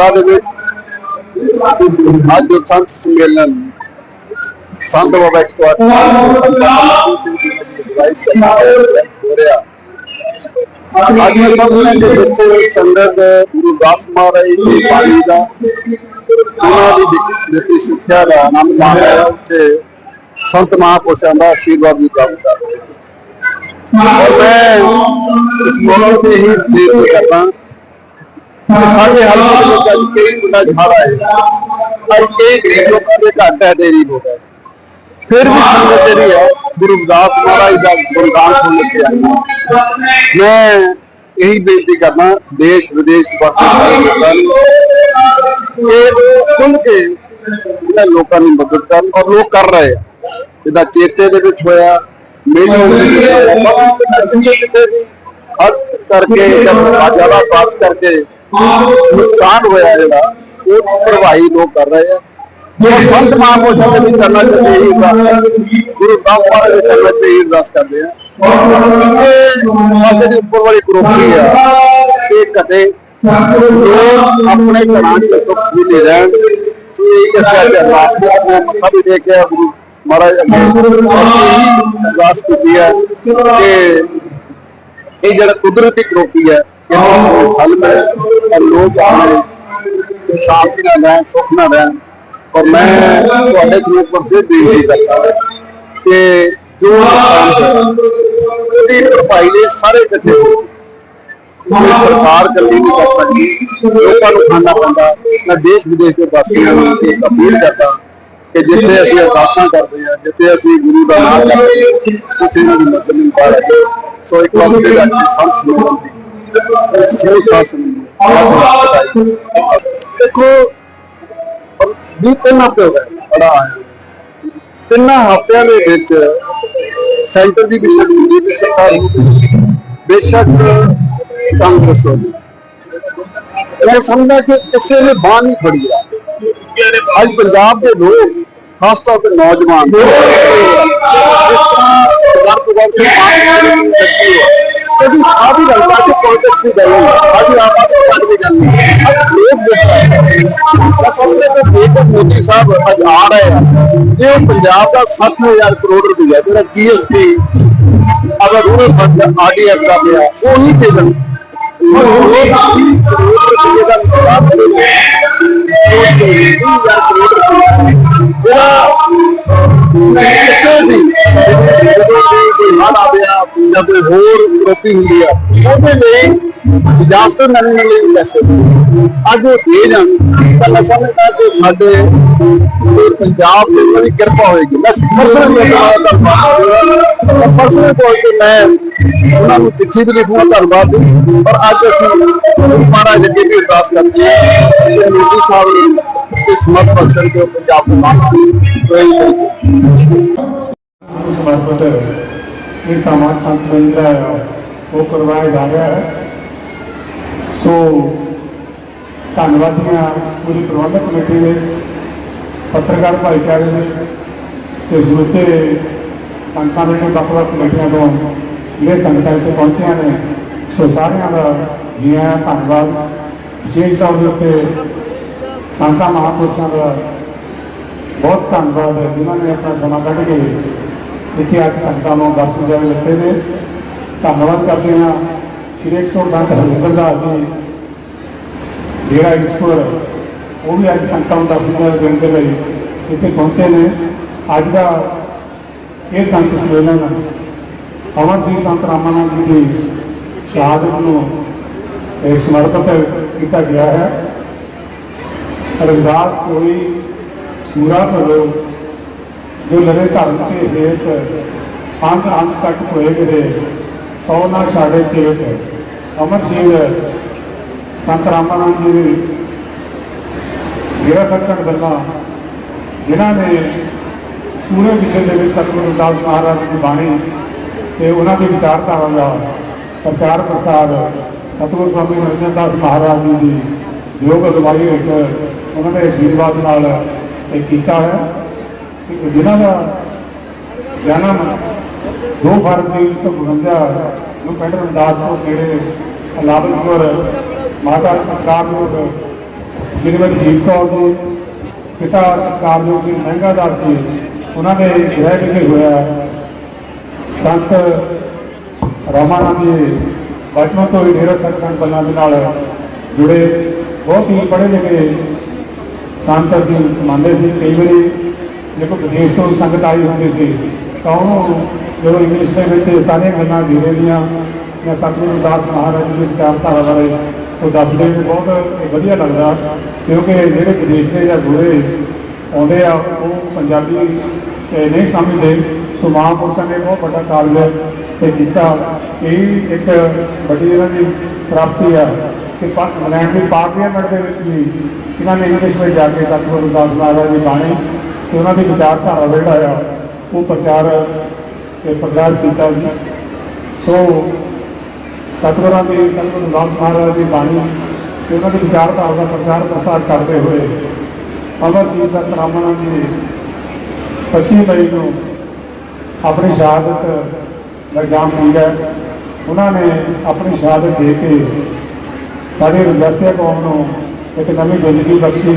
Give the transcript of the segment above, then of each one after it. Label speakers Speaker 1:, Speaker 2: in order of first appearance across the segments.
Speaker 1: ਬੰਗਾ ਦੇ ਵਿੱਚ ਅੱਜ ਸੰਤ ਸੰਮੇਲਨ ਸੰਤ ਬਾਬਾ 108 ਅੱਜ ਸਭ ਨੇ ਦੇ ਵਿੱਚ ਸੰਗਤ ਗੁਰੂ ਦਾਸ ਮਹਾਰਾਜ ਦੀ ਬਾਣੀ ਦਾ ਉਹਨਾਂ ਦੀ ਦਿੱਤੀ- ਸਿੱਖਿਆ ਦਾ ਆਨੰਦ ਮਾਣ ਰਿਹਾ ਉੱਥੇ ਸੰਤ ਮਹਾਂਪੁਰਸ਼ਾਂ ਦਾ ਆਸ਼ੀਰਵਾਦ ਵੀ ਪ੍ਰਾਪਤ ਕਰ ਮੈਂ ਇਸ ਮੌਕੇ ਤੇ ਹੀ ਬੇਨਤੀ ਕਰਦਾ ਸਾਡੇ ਹਲਕੇ ਦੇ ਵਿੱਚ ਅੱਜ ਕਈ ਮੁੰਡਾ ਛਾੜਾ ਹੈ ਅੱਜ ਕਈ ਗਰੀਬ ਲੋਕਾਂ ਦੇ ਘਰ ਢਹਿ ਹੋ ਫਿਰ ਵੀ ਸੰਗਤ ਜਿਹੜੀ ਹੈ, ਗੁਰੂ ਰਵਿਦਾਸ ਮਹਾਰਾਜ ਦਾ ਗੁਰਦਾਨ ਸੁਣ ਕੇ ਆਈ ਮੈਂ ਇਹੀ ਬੇਨਤੀ ਕਰਦਾ, ਦੇਸ਼, ਵਿਦੇਸ਼ ਵਾਸਤੇ ਲੋਕਾਂ ਨੂੰ ਕਿ ਉਹ ਕੇ ਇਹਨਾਂ ਲੋਕਾਂ ਦੀ ਮਦਦ ਕਰਨ ਔਰ ਲੋਕ ਕਰ ਰਹੇ ਆ। ਜਿਹਦਾ ਚੇਤੇ ਦੇ ਵਿੱਚ ਹੋਇਆ, ਮੇਲੇ ਜਿੱਥੇ ਜਿੱਥੇ ਵੀ ਹੱਥ ਕਰਕੇ ਜ਼ਿਆਦਾ ਪਾਸ ਕਰਕੇ ਨੁਕਸਾਨ ਹੋਇਆ ਜਿਹੜਾ, ਉਹ ਭਰਵਾਈ ਲੋਕ ਕਰ ਰਹੇ ਆ। ਜੋ ਸੰਤ ਮਹਾਂਪੁਰਸ਼ਾਂ ਦੇ ਵੀ ਕਰਨਾ ਚਾਹੀਦਾ ਇਹ ਅਰਦਾਸ ਗੁਰੂ ਦਾਸ ਮਹਾਰਾਜ ਦੇ ਕਰਨਾ ਚਾਹੀਦਾ ਅਰਦਾਸ ਕਰਦੇ ਆ ਇਹ ਦੀ ਉੱਪਰ ਵਾਲੀ ਕਰੋਪੀ ਆ, ਇਹ ਕਦੇ ਲੋਕ ਆਪਣੇ ਘਰਾਂ ਚ ਸੁੱਖ ਵੀ ਰਹਿਣ। ਸੋ ਇਹ ਇਸ ਕਰਕੇ ਅਰਦਾਸ ਕਰਦੇ ਆ ਮੱਥਾ ਵੀ ਟੇਕ ਕੇ ਗੁਰੂ ਮਹਾਰਾਜ ਅੱਗੇ। ਅਰਦਾਸ ਕੀਤੀ ਹੈ ਕਿ ਇਹ ਜਿਹੜਾ ਕੁਦਰਤੀ ਕਰੋਪੀ ਹੈ ਇਹਨੂੰ ਹੱਲ ਮਿਲੇ ਔਰ ਲੋਕ ਆਪਣੇ ਸ਼ਾਂਤੀ ਨਾਲ ਰਹਿਣ ਸੁੱਖ ਨਾਲ ਰਹਿਣ ਔਰ ਮੈਂ ਤੁਹਾਡੇ ਗਰੁੱਪ ਪਰ ਫਿਰ ਬੇਨਤੀ ਕਰਦਾ ਕਿ ਜੋ ਉਹਦੀ ਭਰਪਾਈ ਲਈ ਸਾਰੇ ਇਕੱਠੇ ਹੋ ਕੋਈ ਸਰਕਾਰ ਇਕੱਲੀ ਨਹੀਂ ਕਰ ਸਕਦੀ ਲੋਕਾਂ ਨੂੰ ਖਾਣਾ ਪੈਂਦਾ ਮੈਂ ਦੇਸ਼ ਵਿਦੇਸ਼ ਦੇ ਵਾਸੀਆਂ ਨੂੰ ਇਹ ਅਪੀਲ ਕਰਦਾ ਕਿ ਜਿੱਥੇ ਅਸੀਂ ਅਰਦਾਸਾਂ ਕਰਦੇ ਹਾਂ ਜਿੱਥੇ ਅਸੀਂ ਗੁਰੂ ਦਾ ਨਾਮ ਕਰਦੇ ਹਾਂ ਉੱਥੇ ਇਹਨਾਂ ਦੀ ਮਦਦ ਨਹੀਂ ਪਾ ਰਹੇ ਸੋ ਇੱਕ ਵਾਰ ਫਿਰ ਅੱਜ ਸੰਤ ਸਮੇਲਨ ਦੀ ਦੇਖੋ, ਵੀ ਤਿੰਨ ਹਫ਼ਤੇ ਹੋ ਗਏ ਬੜਾ ਆਇਆ ਤਿੰਨਾਂ ਹਫ਼ਤਿਆਂ ਦੇ ਵਿੱਚ ਸੈਂਟਰ ਦੀ ਬੇਸ਼ੱਕ ਬੀਜੇਪੀ ਸਰਕਾਰ। ਬੇਸ਼ੱਕ ਕਾਂਗਰਸ ਹੋਵੇ ਮੈਂ ਸਮਝਦਾ ਕਿ ਕਿਸੇ ਨੇ ਬਾਹ ਨਹੀਂ ਫੜੀ ਆ। ਅੱਜ ਪੰਜਾਬ ਦੇ ਲੋਕ, ਖਾਸ ਤੌਰ ਤੇ ਨੌਜਵਾਨ ਜਿਸ ਤਰ੍ਹਾਂ ਸਰਦਾਰ ਭਗਵੰਤ ਸਿੰਘ ਮਾਨ ਦੀ ਗੱਲ ਨਹੀਂ ਅੱਜ ਆਪ ਆਪ ਦੀ ਗੱਲ ਨਹੀਂ ਅੱਜ ਲੋਕ ਦੇਖ ਰਹੇ ਆ ਸਮਝਦੇ ਕਿ ਜੇਕਰ ਮੋਦੀ ਸਾਹਿਬ ਅੱਜ ਆ ਰਹੇ ਆ ਜੇ ਉਹ ਪੰਜਾਬ ਦਾ 7000 ਕਰੋੜ ਰੁਪਇਆ ਜਿਹੜਾ ਜੀਐਸਟੀ ਅਗਰ ਉਹਨੇ ਫੰਡ ਆਰਡੀਐਫ ਦਾ ਪਿਆ ਉਹੀ ਦੇ ਦੇਣ ਔਰ ਲੋਕ 30 ਕਰੋੜ ਜਾਂ ਕੋਈ ਹੋਰ ਕਰੋਪੀ ਹੁੰਦੀ ਆ, ਉਹਦੇ ਲਈ ਡਿਜ਼ਾਸਟਰ ਮੈਨੇਜਮੈਂਟ ਲਈ ਪੈਸੇ ਅੱਜ ਉਹ ਦੇ ਜਾਣ, ਤਾਂ ਮੈਂ ਸਮਝਦਾ ਕਿ ਸਾਡੇ ਇਹ ਪੰਜਾਬ ਦੇ ਉਹਨਾਂ ਦੀ ਕਿਰਪਾ ਹੋਏਗੀ। ਮੈਂ ਪਰਸਨਲ ਧੰਨਵਾਦ ਪਰਸਨਲ ਤੌਰ ਤੇ ਮੈਂ ਉਹਨਾਂ ਨੂੰ ਚਿੱਠੀ ਵੀ ਲਿਖੂਗਾ, ਧੰਨਵਾਦ ਦੀ ਔਰ ਅੱਜ ਅਸੀਂ ਮਹਾਰਾਜ ਅੱਗੇ ਵੀ ਅਰਦਾਸ ਕਰਦੇ ਹਾਂ ਕਿ ਮੋਦੀ ਸਾਹਿਬ ਨੂੰ ਇਸ ਮਤ ਬਖਸ਼ਣ ਦੇ ਪੰਜਾਬ ਨੂੰ ਮਾਨ ਕੋਈ
Speaker 2: ਸਮਰਪਿਤ ਇਹ ਸਮਾਜ ਸੰਸਬੰਧ ਦਾ ਉਹ ਕਰਵਾਇਆ ਜਾ ਰਿਹਾ ਹੈ। ਸੋ ਹਾਂ ਪੂਰੀ ਪ੍ਰਬੰਧਕ ਕਮੇਟੀ ਦੇ ਪੱਤਰਕਾਰ ਭਾਈਚਾਰੇ ਦੇ ਤੇ ਜ਼ਰੂਰਤੇ ਸੰਗਤਾਂ ਦੇ ਵੱਖ ਵੱਖ ਕਮੇਟੀਆਂ ਤੋਂ ਇਹ ਸੰਗਤਾਂ ਇੱਥੇ ਪਹੁੰਚੀਆਂ ਨੇ, ਸੋ ਸਾਰਿਆਂ ਦਾ ਜੀ ਆਇਆਂ ਧੰਨਵਾਦ। ਵਿਸ਼ੇਸ਼ ਤੌਰ ਦੇ ਉੱਤੇ ਸੰਗਤਾਂ ਮਹਾਂਪੁਰਸ਼ਾਂ ਦਾ ਬਹੁਤ ਧੰਨਵਾਦ ਹੈ, ਜਿਨ੍ਹਾਂ ਨੇ ਆਪਣਾ ਸਮਾਂ ਕੱਢ ਕੇ ਇੱਥੇ ਅੱਜ ਸੰਗਤਾਂ ਨੂੰ ਦਰਸ਼ਨ ਦੇਣ ਦਿੱਤੇ ਨੇ। ਧੰਨਵਾਦ ਕਰਦੇ ਹਾਂ ਸ਼੍ਰੀ ਅਕਸਰ ਸੰਤ ਹਰਿੰਦਰ ਦਾਸ ਜੀ। ਜਿਹੜਾ ਈਸ਼ਵਰ ਉਹ ਵੀ ਅੱਜ ਸੰਗਤਾਂ ਨੂੰ ਦਰਸ਼ਨ ਦੇਣ ਦੇ ਲਈ ਇੱਥੇ ਪਹੁੰਚੇ ਨੇ। ਅੱਜ ਦਾ ਇਹ ਸੰਤ ਸੰਮੇਲਨ ਅਮਰ ਸਿੰਘ ਸੰਤ ਰਾਮਾਨੰਦ ਜੀ ਦੀ ਸ਼ਹਾਦਤ ਨੂੰ ਇਹ ਸਮਰਪਿਤ ਕੀਤਾ ਗਿਆ ਹੈ। ਰਵਿਦਾਸ ਹੋਈ ਸੂਰਾ ਭਰੋ ਜੋ ਲੜੇ ਧਰਮ ਕੇ ਹੇਤ ਅੰਤ ਅੰਤ ਤੱਕ ਹੋਏ ਗਿਰੇ ਤਉ ਨਾ ਛਾੜੇ ਤੇਟ ਅਮਰ ਸਿੰਘ, ਸੰਤ ਰਾਮਾਨੰਦ ਜੀ ਦੀ ਮੇਰਾ ਸੱਚਣ ਗੱਲਾਂ ਜਿਨ੍ਹਾਂ ਨੇ ਪੂਰੇ ਵਿਸ਼ੇ ਦੇ ਵਿੱਚ ਸਤਿਗੁਰੂ ਦਾਸ ਮਹਾਰਾਜ ਦੀ ਬਾਣੀ ਤੇ ਉਹਨਾਂ ਦੀ ਵਿਚਾਰਧਾਰਾ ਦਾ ਪ੍ਰਚਾਰ ਪ੍ਰਸਾਰ ਸਤਿਗੁਰੂ ਸਵਾਮੀ ਨਰਿੰਦਰ ਦਾਸ ਮਹਾਰਾਜ ਜੀ ਦੀ ਯੋਗ ਅਗਵਾਈ ਹੇਠ ਉਹਨਾਂ ਦੇ ਅਸ਼ੀਰਵਾਦ ਨਾਲ ਇਹ ਕੀਤਾ ਹੈ। ਜਿਨ੍ਹਾਂ ਦਾ ਜਨਮ 2 ਫਰਵਰੀ 1952 ਨੂੰ ਪਿੰਡ ਰਮਦਾਸਪੁਰ ਨੇੜੇ ਲਾਬਲਪੁਰ ਮਾਤਾ ਸਰਕਾਰਯੋਗ ਸ਼੍ਰੀਮਤੀ ਜੀਤ ਕੌਰ ਜੀ ਪਿਤਾ ਸਰਕਾਰਯੋਗ ਜੀ ਮਹਿੰਗਾ ਦਾਸ ਜੀ ਉਹਨਾਂ ਦੇ ਗ੍ਰਹਿ ਵਿਖੇ ਹੋਇਆ। ਸੰਤ ਰਾਮਾਨੰਦ ਜੀ ਬਚਪਨ ਤੋਂ ਹੀ ਡੇਰਾ ਸੱਚਖੰਡ ਬੱਲਾਂ ਦੇ ਨਾਲ ਜੁੜੇ, ਬਹੁਤ ਹੀ ਪੜ੍ਹੇ ਲਿਖੇ ਸੰਤ ਅਸੀਂ ਮੰਨਦੇ ਸੀ, ਕਈ ਵਾਰੀ ਦੇਖੋ ਵਿਦੇਸ਼ ਤੋਂ ਸੰਗਤ ਆਈ ਹੁੰਦੀ ਸੀ, ਤਾਂ ਉਹਨੂੰ ਜਦੋਂ ਇੰਗਲਿਸ਼ ਦੇ ਵਿੱਚ ਸਾਰੀਆਂ ਗੱਲਾਂ ਜੁੜੇ ਦੀਆਂ ਜਾਂ ਸਤਿਗੁਰੂ ਦਾਸ ਮਹਾਰਾਜ ਜੀ ਦੀ ਵਿਚਾਰਧਾਰਾ ਬਾਰੇ ਉਹ ਦੱਸਦੇ ਵੀ ਬਹੁਤ ਵਧੀਆ ਲੱਗਦਾ, ਕਿਉਂਕਿ ਜਿਹੜੇ ਵਿਦੇਸ਼ ਦੇ ਜਾਂ ਗੁਰੇ ਆਉਂਦੇ ਆ, ਉਹ ਪੰਜਾਬੀ ਨਹੀਂ ਸਮਝਦੇ ਸੋ ਮਹਾਂਪੁਰਸ਼ਾਂ ਨੇ ਬਹੁਤ ਵੱਡਾ ਕਾਰਜ ਇਹ ਕੀਤਾ ਇਹ ਇੱਕ ਵੱਡੀ ਇਹਨਾਂ ਦੀ ਪ੍ਰਾਪਤੀ ਆ, ਕਿ ਪਾ- ਇੰਗਲੈਂਡ ਦੀ ਪਾਰਲੀਮੈਂਟ ਦੇ ਵਿੱਚ ਵੀ ਇਹਨਾਂ ਨੇ ਇੰਗਲਿਸ਼ ਵਿੱਚ ਜਾ ਕੇ ਸਤਿਗੁਰੂ ਦਾਸ ਮਹਾਰਾਜ ਦੀ ਬਾਣੀ ਤੇ ਉਹਨਾਂ ਦੀ ਵਿਚਾਰਧਾਰਾ ਜਿਹੜਾ ਆ, ਉਹ ਪ੍ਰਚਾਰ ਤੇ ਪ੍ਰਸਾਰ ਕੀਤਾ ਸੀ ਸੋ ਸਤਿਗੁਰਾਂ ਦੀ, ਸਤਿਗੁਰੂ ਦਾਸ ਮਹਾਰਾਜ ਦੀ ਬਾਣੀ ਤੇ ਉਹਨਾਂ ਦੀ ਵਿਚਾਰਧਾਰਾ ਦਾ ਪ੍ਰਚਾਰ ਪ੍ਰਸਾਰ ਕਰਦੇ ਹੋਏ ਅਮਰ ਸਿੰਘ ਸਤ ਜੀ 25 ਮਈ ਨੂੰ ਆਪਣੀ ਸ਼ਹਾਦਤ ਦਾ ਜਾਮ ਮੰਗਿਆ ਉਹਨਾਂ ਨੇ ਆਪਣੀ ਸ਼ਹਾਦਤ ਦੇ ਕੇ ਸਾਡੇ ਰਜਸਿਆ ਕੌਮ ਨੂੰ ਇੱਕ ਨਵੀਂ ਜ਼ਿੰਦਗੀ ਬਖਸ਼ੀ।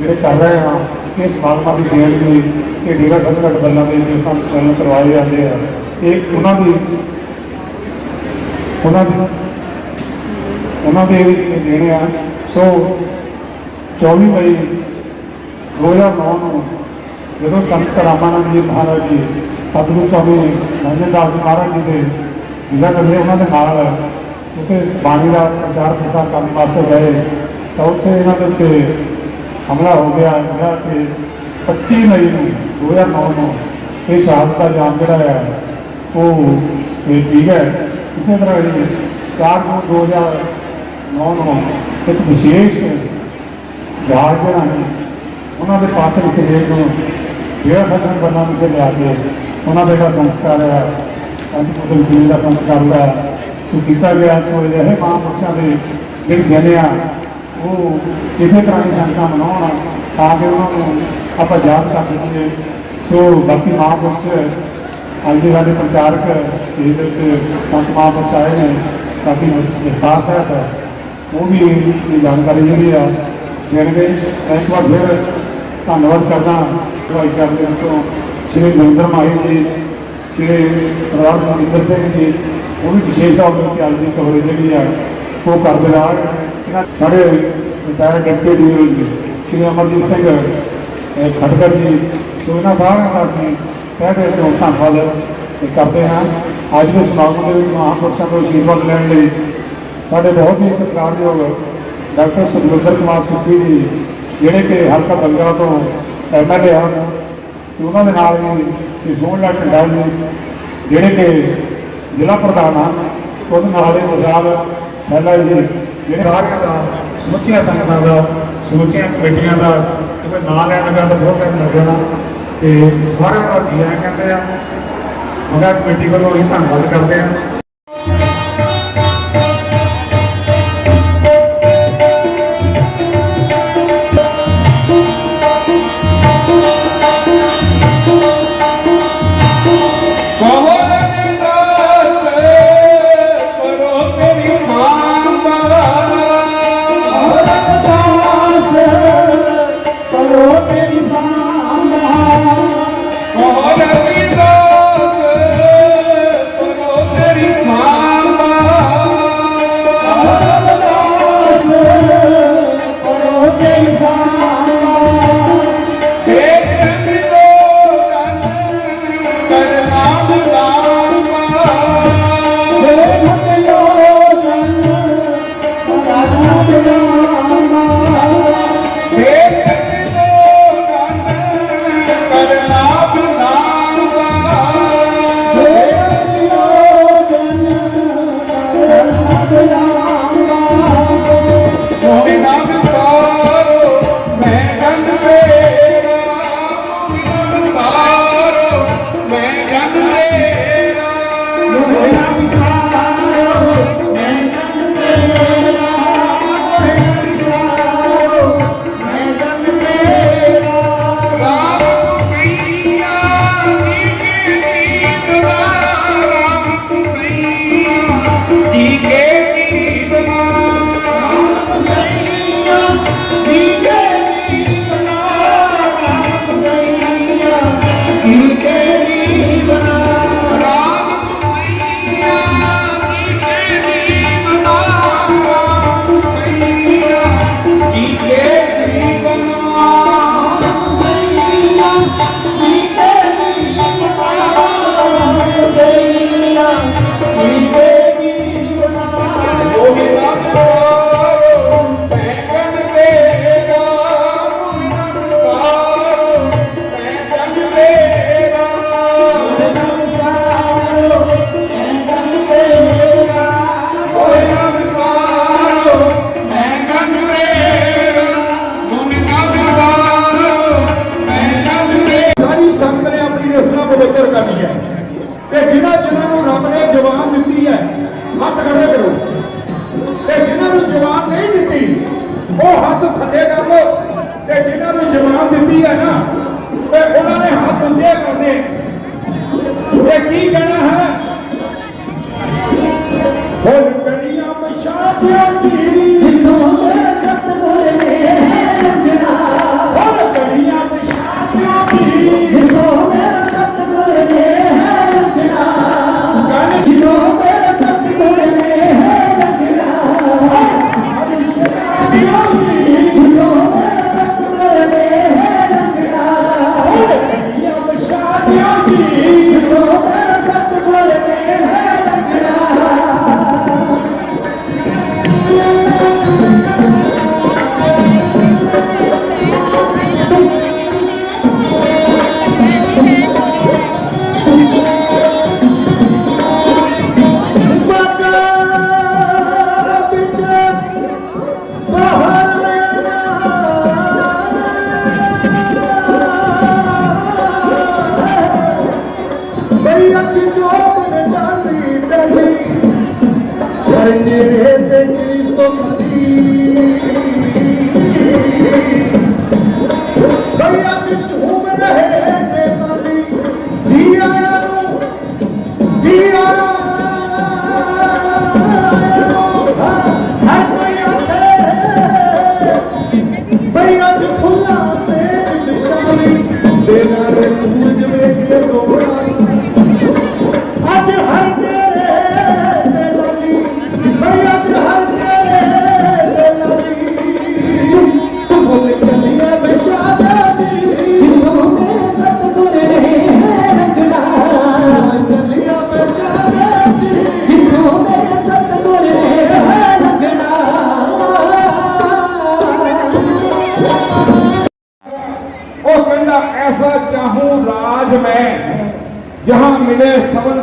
Speaker 2: ਜਿਹੜੇ ਕਰ ਰਹੇ ਹਾਂ ਇਹ ਸਮਾਗਮਾਂ ਦੀ ਦੇਣ ਲਈ, ਇਹ ਡੇਰਾ ਸੱਚਖੰਡ ਬੱਲਾਂ ਦੇ ਜੋ ਸੰਸਕਰਨ ਕਰਵਾਏ ਜਾਂਦੇ ਆ, ਇਹ ਉਹਨਾਂ ਦੀ ਉਹਨਾਂ ਦੀ, ਉਹਨਾਂ ਦੇ ਦੇਣੇ ਆ। ਸੋ 24 ਮਈ 2009 ਨੂੰ ਜਦੋਂ ਸੰਤ ਰਾਮਾਨੰਦ ਜੀ ਮਹਾਰਾਜ ਜੀ, ਸਤਿਗੁਰੂ ਸਵਾਮੀ ਮਹਿੰਦਰ ਦਾਸ ਜੀ ਮਹਾਰਾਜ ਜੀ ਦੇ ਵਿਜਾ ਕਰਦੇ ਉਹਨਾਂ ਦੇ ਨਾਲ, ਉੱਥੇ ਬਾਣੀ ਦਾ ਪ੍ਰਚਾਰ ਪ੍ਰਸਾਰ ਕਰਨ ਵਾਸਤੇ ਗਏ, ਤਾਂ ਉੱਥੇ ਇਹਨਾਂ ਦੇ ਉੱਤੇ ਹਮਲਾ ਹੋ ਗਿਆ ਜਿਹੜਾ ਕਿ 25 ਮਈ ਨੂੰ 2009 ਨੂੰ ਇਹ ਸ਼ਹਾਦਤ ਦਾ ਜਾਮ ਜਿਹੜਾ ਹੈ, ਉਹ ਇਹ ਠੀਕ ਹੈ। ਇਸੇ ਤਰ੍ਹਾਂ ਹੀ 4 ਨੂੰ 2009 ਨੂੰ ਇੱਕ ਵਿਸ਼ੇਸ਼ ਜਹਾਜ਼ ਜਿਹੜਾ ਹੈ, ਉਹਨਾਂ ਦੇ ਪਾਤਰ ਸਰੀਰ ਨੂੰ ਜਿਹੜਾ ਸੱਚਨ ਬੰਨਾ ਨੂੰ ਲਿਆ ਕੇ ਉਹਨਾਂ ਦਾ ਜਿਹੜਾ ਸੰਸਕਾਰ ਹੈ, ਅੰਤਿਮ ਸਿੰਘ ਦਾ ਸੰਸਕਾਰ ਹੋਇਆ ਸੋ ਕੀਤਾ ਗਿਆ। ਸੋ ਇਹ ਮਹਾਂਪੁਰਸ਼ਾਂ ਦੇ ਜਿਹੜੇ ਜਨੇ ਆ ਉਹ ਇਸੇ ਤਰ੍ਹਾਂ ਦੀ ਸੰਗਤਾਂ ਮਨਾਉਣ ਤਾਂ ਕਿ ਉਹਨਾਂ ਨੂੰ ਆਪਾਂ ਯਾਦ ਕਰ ਸਕੀਏ। ਸੋ ਬਾਕੀ ਮਹਾਂਪੁਰਸ਼, ਅੱਜ ਦੇ ਸਾਡੇ ਪ੍ਰਚਾਰਕ ਸਟੇਜ ਦੇ ਉੱਤੇ ਸੰਤ ਮਹਾਂਪੁਰਸ਼ ਆਏ ਨੇ, ਬਾਕੀ ਵਿਸਤਾਰ ਸਾਹਿਤ ਉਹ ਵੀ ਇਹ ਜਾਣਕਾਰੀ ਜਿਹੜੀ ਆ ਦੇਣਗੇ। ਮੈਂ ਇੱਕ ਵਾਰ ਫਿਰ ਧੰਨਵਾਦ ਕਰਦਾ ਭਾਈ ਕਰਦੇ ਤੋਂ, ਸ਼੍ਰੀ ਨਰਿੰਦਰ ਮਾਹੀ ਜੀ, ਸ਼੍ਰੀ ਸਰਦਾਰ ਮਨਿੰਦਰ ਸਿੰਘ ਜੀ, ਉਹ ਵੀ ਵਿਸ਼ੇਸ਼ ਤੌਰ ਤੇ ਅੱਜ ਦੀ ਕਵਰੇਜ ਜਿਹੜੀ ਆ, ਉਹ ਕਰਦੇ ਰਹਾ ਇਹਨਾਂ ਸਾਡੇ retire deputy D Shri Amarjit Singh ਅਹ, ਖਟਕਰ ਜੀ ਸੋ ਇਹਨਾਂ ਸਾਰਿਆਂ ਦਾ ਅਸੀਂ ਕਹਿ ਦੇ ਤੋਂ ਧੰਨਵਾਦ ਕਰਦੇ ਹਾਂ। ਅੱਜ ਦੇ ਸਮਾਗਮ ਦੇ ਵਿੱਚ ਮਹਾਂਪੁਰਸ਼ਾਂ ਤੋਂ ਅਸ਼ੀਰਵਾਦ ਲੈਣ ਲਈ ਸਾਡੇ ਬਹੁਤ ਹੀ ਸਤਿਕਾਰਯੋਗ ਡਾਕਟਰ ਸੁਖਵਿੰਦਰ ਕੁਮਾਰ ਸੁੱਖੀ ਜੀ ਜਿਹੜੇ ਕਿ ਹਲਕਾ ਬੰਗਾ ਤੋਂ ਐਮਐਲਏ ਹਨ ਤੇ ਉਹਨਾਂ ਦੇ ਨਾਲ ਵੀ ਸ਼੍ਰੀ ਸੋਹਣ ਲਾਲ ਢੰਡਾ ਜੀ ਜਿਹੜੇ ਕਿ ਜ਼ਿਲ੍ਹਾ ਪ੍ਰਧਾਨ ਹਨ ਉਹਦੇ ਨਾਲ ਹੀ ਮਜ਼ਾਲ ਸੈਲਾ ਜੀ ਜਿਹੜੇ ਸਾਰਿਆਂ ਦਾ ਸਮੁੱਚੀਆਂ ਸੰਗਤਾਂ ਦਾ, ਸਮੁੱਚੀਆਂ ਕਮੇਟੀਆਂ ਦਾ, ਕਿਉਂਕਿ ਨਾਂ ਲੈਣ ਲੱਗਾ ਤਾਂ ਬਹੁਤ ਟਾਈਮ ਲੱਗ ਜਾਣਾ ਤੇ ਸਾਰਿਆਂ ਦਾ ਜੀ ਆਇਆਂ ਕਹਿੰਦੇ ਆ ਮਗਾ ਕਮੇਟੀ ਵੱਲੋਂ ਅਸੀਂ ਧੰਨਵਾਦ ਕਰਦੇ ਹਾਂ
Speaker 3: ਤੇ ਜਿਨ੍ਹਾਂ ਜਿਨ੍ਹਾਂ ਨੂੰ ਰੱਬ ਨੇ ਜਵਾਨ ਦਿੱਤੀ ਹੈ ਹੱਥ ਖੜੇ ਕਰੋ। ਤੇ ਜਿਨ੍ਹਾਂ ਨੂੰ ਜਵਾਨ ਨਹੀਂ ਦਿੱਤੀ, ਉਹ ਹੱਥ ਥੱਲੇ ਕਰ ਲਓ। ਤੇ ਜਿਨ੍ਹਾਂ ਨੂੰ ਜਵਾਨ ਦਿੱਤੀ ਹੈ ਨਾ, ਤੇ ਉਹਨਾਂ ਨੇ ਹੱਥ ਉੱਚੇ ਕਰਦੇ ਤੇ ਕੀ ਕਹਿਣਾ ਹੈ? ਫੁੱਲ ਕੜੀਆਂ ਮਸ਼ਾਕਿਆਂ ਦੀ
Speaker 4: ਜਿੱਥੋਂ ਮੇਰੇ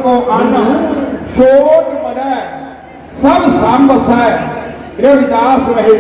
Speaker 3: ਸਬਨ ਕੋ ਅੰਨ ਛੋਟ ਮੜੈ ਸਭ ਸਮ ਬਸੈ ਰਵਿਦਾਸ ਰਹੇ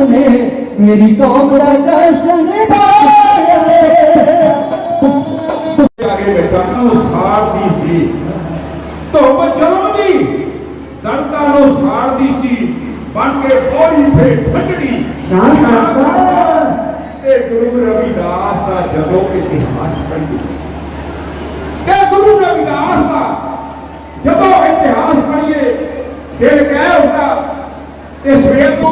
Speaker 4: ਨੇ ਮੇਰੀ ਕੌਮ ਦਾ ਕਸ਼ਟ ਨਿਭਾਇਆ
Speaker 3: ਆਗੇ ਬੈਠਾ ਨੂੰ ਸਾਰਦੀ ਸੀ। ਧੁੱਪ ਜਲਦੀ ਦਰਦਾਂ ਨੂੰ ਸਾਰਦੀ ਸੀ ਬਣ ਕੇ ਬੋਲੀ ਫੇ ਠੰਡੜੀ
Speaker 4: ਸ਼ਾਨ
Speaker 3: ਤੇ ਗੁਰੂ ਰਵਿਦਾਸ ਦਾ ਜਦੋਂ ਇਤਿਹਾਸ ਪੜ੍ਹੀ। ਤੇ ਗੁਰੂ ਰਵਿਦਾਸ ਦਾ ਜਦੋਂ ਇਤਿਹਾਸ ਪੜ੍ਹੀਏ ਦਿਲ ਕਹਿ ਹੁੰਦਾ Esperando